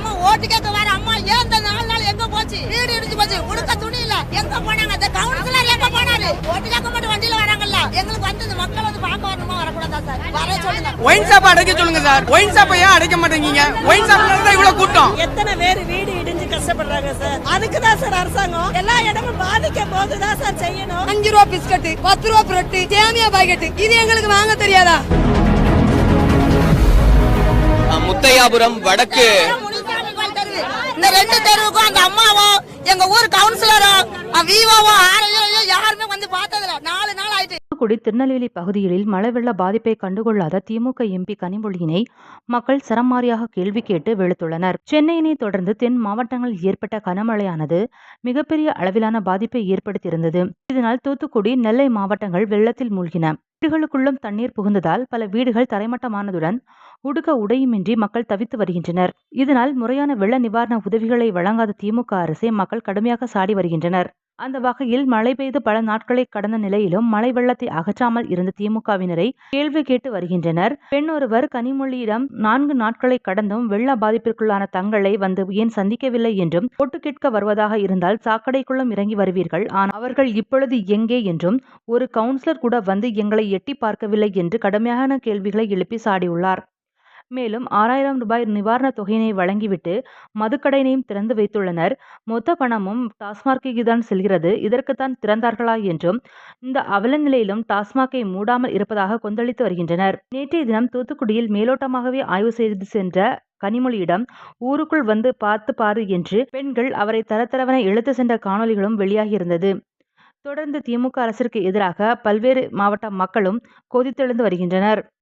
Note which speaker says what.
Speaker 1: அம்மா ஓட்டு கேட்க வேற அம்மா ஏன் இந்த நாலு நாள் எங்க போச்சு? வீடு இடிச்சு போச்சு. உடுக்க துணி இல்ல. எங்க போனாங்க? அந்த கவுன்சிலர் எங்க போனாரு? ஓட்டு கேட்க மட்டும் வண்டியில வராங்கல்ல. எங்களுக்கு வந்து இந்த மக்கள் வந்து பார்க்க வரணுமா? வரக்கூடாதா சார்? வர சொல்லுங்க.
Speaker 2: ஒயின் ஷாப் அடைக்க சொல்லுங்க சார். ஒயின் ஷாப்பை ஏன் அடைக்க மாட்டேங்கீங்க ஒயின் ஷாப்ல தான் இவ்வளவு கூட்டம்.
Speaker 3: எத்தனை பேர் வீடு இடிஞ்சு கஷ்டப்படுறாங்க சார்? அதுக்கு தான் சார் அரசாங்கம் எல்லா இடமும் பாதிக்கும் போது தான் சார் செய்யணும்.
Speaker 1: அஞ்சு ரூபா பிஸ்கட் பத்து ரூபா புரட்டு சேமியா பாக்கெட் இது எங்களுக்கு வாங்க தெரியாதா?
Speaker 4: முத்தையாபுரம் வடக்கு.
Speaker 1: இந்த ரெண்டு தெருவுக்கும் அந்த அம்மாவும் எங்க ஊர் கவுன்சிலரும் விவோவும் ஆரையோ யாருமே வந்து பார்த்ததில்ல. நாலு நாள் ஆயிட்டு.
Speaker 5: தூத்துக்குடி திருநெல்வேலி பகுதிகளில் மழை வெள்ள பாதிப்பை கண்டுகொள்ளாத திமுக எம்பி கனிமொழியினை மக்கள் சரமாரியாக கேள்வி கேட்டு வெளுத்துள்ளனர். சென்னையினை தொடர்ந்து தென் மாவட்டங்களில் ஏற்பட்ட கனமழையானது மிகப்பெரிய அளவிலான பாதிப்பை ஏற்படுத்தியிருந்தது. இதனால் தூத்துக்குடி நெல்லை மாவட்டங்கள் வெள்ளத்தில் மூழ்கின. வீடுகளுக்குள்ளும் தண்ணீர் புகுந்ததால் பல வீடுகள் தரைமட்டமானதுடன் உடுக்க உடையுமின்றி மக்கள் தவித்து வருகின்றனர். இதனால் முறையான வெள்ள நிவாரண உதவிகளை வழங்காத திமுக அரசை மக்கள் கடுமையாக சாடி வருகின்றனர். அந்த வகையில் மழை பெய்து பல நாட்களை கடந்த நிலையிலும் மழை வெள்ளத்தை அகற்றாமல் இருந்த திமுகவினரை கேள்வி கேட்டு வருகின்றனர். பெண் ஒருவர் கனிமொழியிடம் நான்கு நாட்களை கடந்தும் வெள்ள பாதிப்பிற்குள்ளான தங்களை வந்து ஏன் சந்திக்கவில்லை என்றும் போட்டு கேட்க வருவதாக இருந்தால் சாக்கடைக்குள்ளும் இறங்கி வருவீர்கள். ஆனால் அவர்கள் இப்பொழுது எங்கே என்றும் ஒரு கவுன்சிலர் கூட வந்து எங்களை எட்டி பார்க்கவில்லை என்று கடுமையான கேள்விகளை எழுப்பி சாடியுள்ளார். மேலும் ஆறாயிரம் ரூபாய் நிவாரணத் தொகையினை வழங்கிவிட்டு மதுக்கடையினையும் திறந்து வைத்துள்ளனர். மொத்த பணமும் டாஸ்மார்க்கிற்கு தான் செல்கிறது. இதற்குத்தான் திறந்தார்களா என்றும் இந்த அவல நிலையிலும் டாஸ்மாகை மூடாமல் இருப்பதாக கொந்தளித்து வருகின்றனர். நேற்றைய தினம் தூத்துக்குடியில் மேலோட்டமாகவே ஆய்வு செய்து சென்ற கனிமொழியிடம் ஊருக்குள் வந்து பார்த்து பாரு என்று பெண்கள் அவரை தரத்தரவனை இழுத்து சென்ற காணொளிகளும் வெளியாகியிருந்தது தொடர்ந்து திமுக அரசிற்கு எதிராக பல்வேறு மாவட்ட மக்களும் கொதித்தெழுந்து வருகின்றனர்.